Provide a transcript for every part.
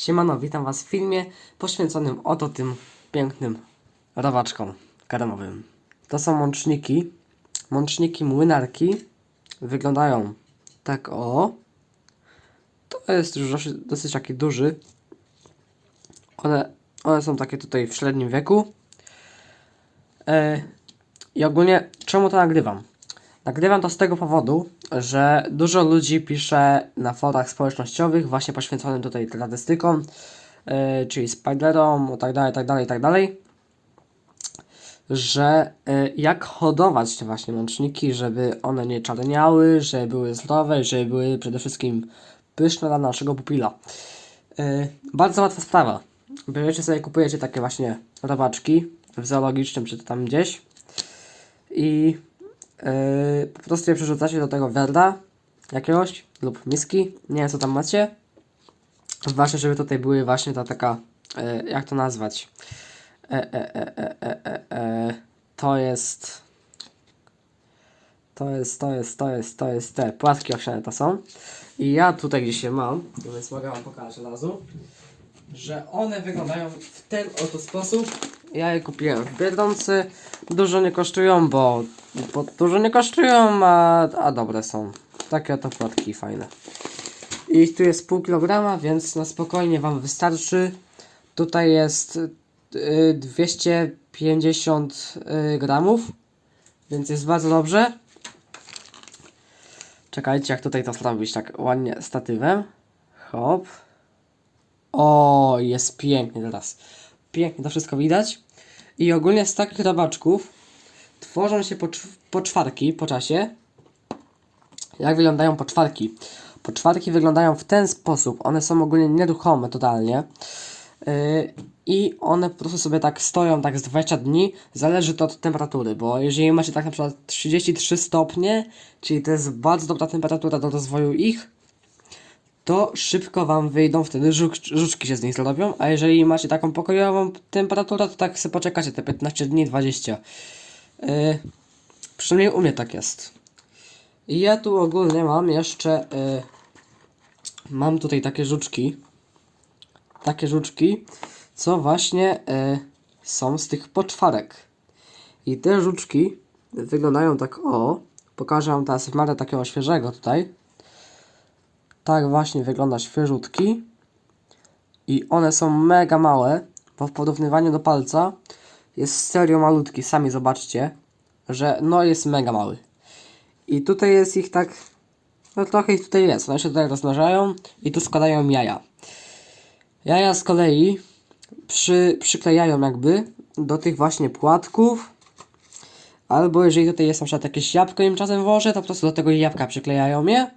Siemano, witam was w filmie poświęconym oto tym pięknym rowaczkom karmowym. To są mączniki, mączniki młynarki. Wyglądają tak o. To jest już dosyć, dosyć taki duży. One, one są takie tutaj w średnim wieku. E, I ogólnie czemu to nagrywam? Nagrywam to z tego powodu, że dużo ludzi pisze na forach społecznościowych właśnie poświęconym tutaj tradystykom, yy, czyli spiderom, tak dalej, tak dalej, tak dalej, że yy, jak hodować te właśnie łączniki, żeby one nie czarniały, żeby były zdrowe, żeby były przede wszystkim pyszne dla naszego pupila. Yy, bardzo łatwa sprawa. Bierzecie sobie, kupujecie takie właśnie robaczki w zoologicznym czy tam gdzieś i Yy, po prostu je przerzucacie do tego wiadra jakiegoś lub miski, nie wiem co tam macie. Ważne, żeby tutaj były właśnie ta taka, yy, jak to nazwać? E, e, e, e, e, e, e, to jest, to jest, to jest, to jest, to jest te płatki owsiane to są. I ja tutaj gdzieś je mam, więc mogę wam pokazać od razu, że one wyglądają w ten oto sposób. Ja je kupiłem w Biedronce. Dużo nie kosztują, bo, bo dużo nie kosztują, a, a dobre są. Takie oto płatki fajne. I tu jest pół kilograma, więc na spokojnie Wam wystarczy. Tutaj jest y, 250 y, gramów, więc jest bardzo dobrze. Czekajcie, jak tutaj to zrobić tak ładnie statywem. Hop. O, jest pięknie teraz. Pięknie to wszystko widać. I ogólnie z takich robaczków tworzą się pocz- poczwarki po czasie. Jak wyglądają poczwarki? Poczwarki wyglądają w ten sposób. One są ogólnie nieruchome totalnie. Yy, I one po prostu sobie tak stoją tak z 20 dni. Zależy to od temperatury, bo jeżeli macie tak na przykład 33 stopnie, czyli to jest bardzo dobra temperatura do rozwoju ich, to szybko wam wyjdą, wtedy żuczki się z nich zrobią, a jeżeli macie taką pokojową temperaturę, to tak sobie poczekacie te 15 dni, 20. Yy, przynajmniej u mnie tak jest. I ja tu ogólnie mam jeszcze, yy, mam tutaj takie żuczki, takie żuczki, co właśnie yy, są z tych poczwarek. I te żuczki wyglądają tak o, pokażę wam teraz w takiego świeżego tutaj. Tak właśnie wygląda świeżutki. I one są mega małe, bo w porównywaniu do palca jest serio malutki. Sami zobaczcie, że no jest mega mały. I tutaj jest ich tak, no trochę ich tutaj jest. One się tutaj rozmnażają i tu składają jaja. Jaja z kolei przy, przyklejają jakby do tych właśnie płatków. Albo jeżeli tutaj jest na przykład jakieś jabłko im czasem włożę, to po prostu do tego jabłka przyklejają je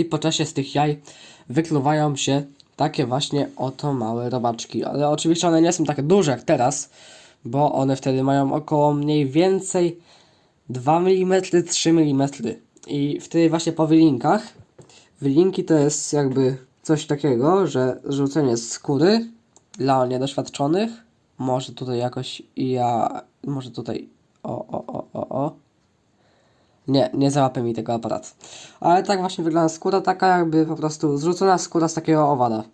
i po czasie z tych jaj wykluwają się takie właśnie oto małe robaczki. Ale oczywiście one nie są takie duże jak teraz, bo one wtedy mają około mniej więcej 2 mm, 3 mm. I wtedy właśnie po wylinkach, wylinki to jest jakby coś takiego, że rzucenie skóry dla niedoświadczonych, może tutaj jakoś ja, może tutaj, o, o, o, nie, nie załapie mi tego aparat. Ale tak właśnie wygląda skóra, taka jakby po prostu zrzucona skóra z takiego owada.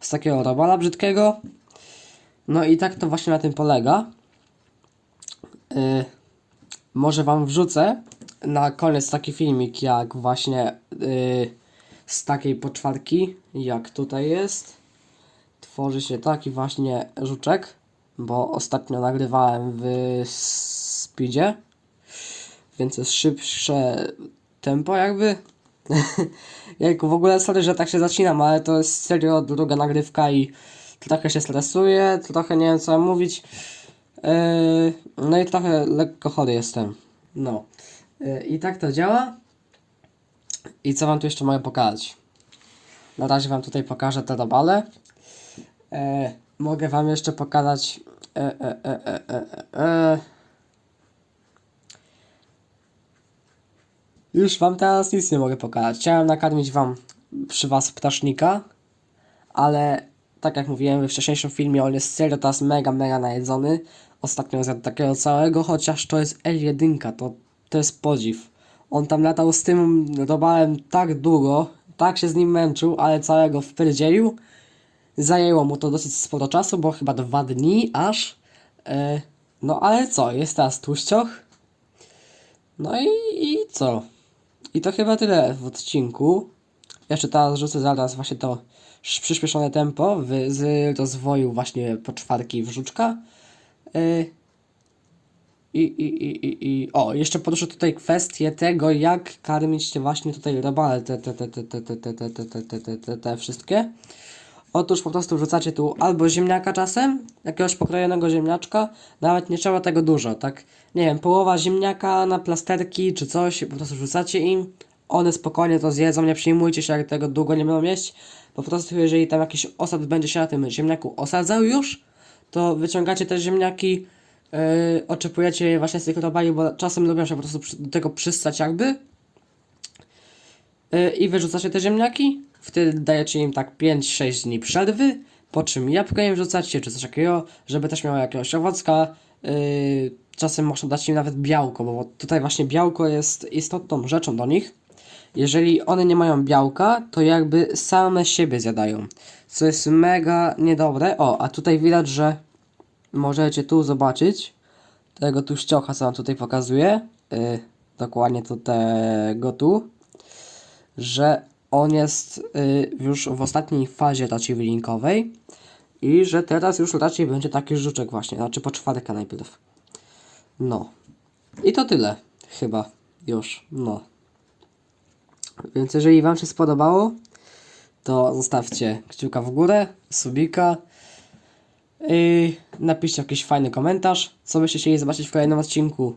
Z takiego robala brzydkiego. No i tak to właśnie na tym polega. Yy, może Wam wrzucę na koniec taki filmik, jak właśnie yy, z takiej poczwarki, jak tutaj jest. Tworzy się taki właśnie żuczek, bo ostatnio nagrywałem w speedzie więc jest szybsze tempo jakby. Jejku, w ogóle sorry, że tak się zaczynam, ale to jest serio druga nagrywka i trochę się stresuję, trochę nie wiem co mówić. Yy, no i trochę lekko chory jestem. No. Yy, I tak to działa. I co wam tu jeszcze mogę pokazać? Na razie wam tutaj pokażę te robale. Yy, mogę wam jeszcze pokazać. E, e, e, e, e, Już wam teraz nic nie mogę pokazać. Chciałem nakarmić wam przy was ptasznika, ale tak jak mówiłem we wcześniejszym filmie, on jest serio teraz mega, mega najedzony. Ostatnio zjadł takiego całego, chociaż to jest L1, to, to jest podziw. On tam latał z tym robalem tak długo, tak się z nim męczył, ale całego wpierdzielił Zajęło mu to dosyć sporo czasu, bo chyba dwa dni aż. E, no ale co, jest teraz tłuścioch. No i, i co? I to chyba tyle w odcinku. Jeszcze teraz rzucę zaraz właśnie to sz- przyspieszone tempo w, z rozwoju właśnie poczwarki w żuczka. Y, I, i, i, i, i o, jeszcze poruszę tutaj kwestię tego, jak karmić te właśnie tutaj robale, te, te, te, te, te, te, te, te, te, te, te, te, te wszystkie. Otóż po prostu wrzucacie tu albo ziemniaka czasem, jakiegoś pokrojonego ziemniaczka, nawet nie trzeba tego dużo, tak? Nie wiem, połowa ziemniaka na plasterki czy coś, po prostu wrzucacie im, one spokojnie to zjedzą, nie przejmujcie się, jak tego długo nie będą jeść. Po prostu jeżeli tam jakiś osad będzie się na tym ziemniaku osadzał już, to wyciągacie te ziemniaki, yy, oczepujecie je właśnie z tych robali, bo czasem lubią się po prostu do tego przystać jakby. Yy, I wyrzucacie te ziemniaki, wtedy dajecie im tak 5-6 dni przerwy, po czym jabłko im wrzucacie, czy coś takiego, żeby też miało jakiegoś owocka. Yy, czasem można dać im nawet białko, bo tutaj właśnie białko jest istotną rzeczą do nich. Jeżeli one nie mają białka, to jakby same siebie zjadają, co jest mega niedobre. O, a tutaj widać, że możecie tu zobaczyć tego tu ściocha, co wam tutaj pokazuję. Yy, dokładnie to tego tu że on jest y, już w ostatniej fazie raczej wylinkowej i że teraz już raczej będzie taki żuczek właśnie, znaczy po czwartka najpierw. No. I to tyle. Chyba. Już. No. Więc jeżeli Wam się spodobało, to zostawcie kciuka w górę, subika i napiszcie jakiś fajny komentarz, co byście chcieli zobaczyć w kolejnym odcinku.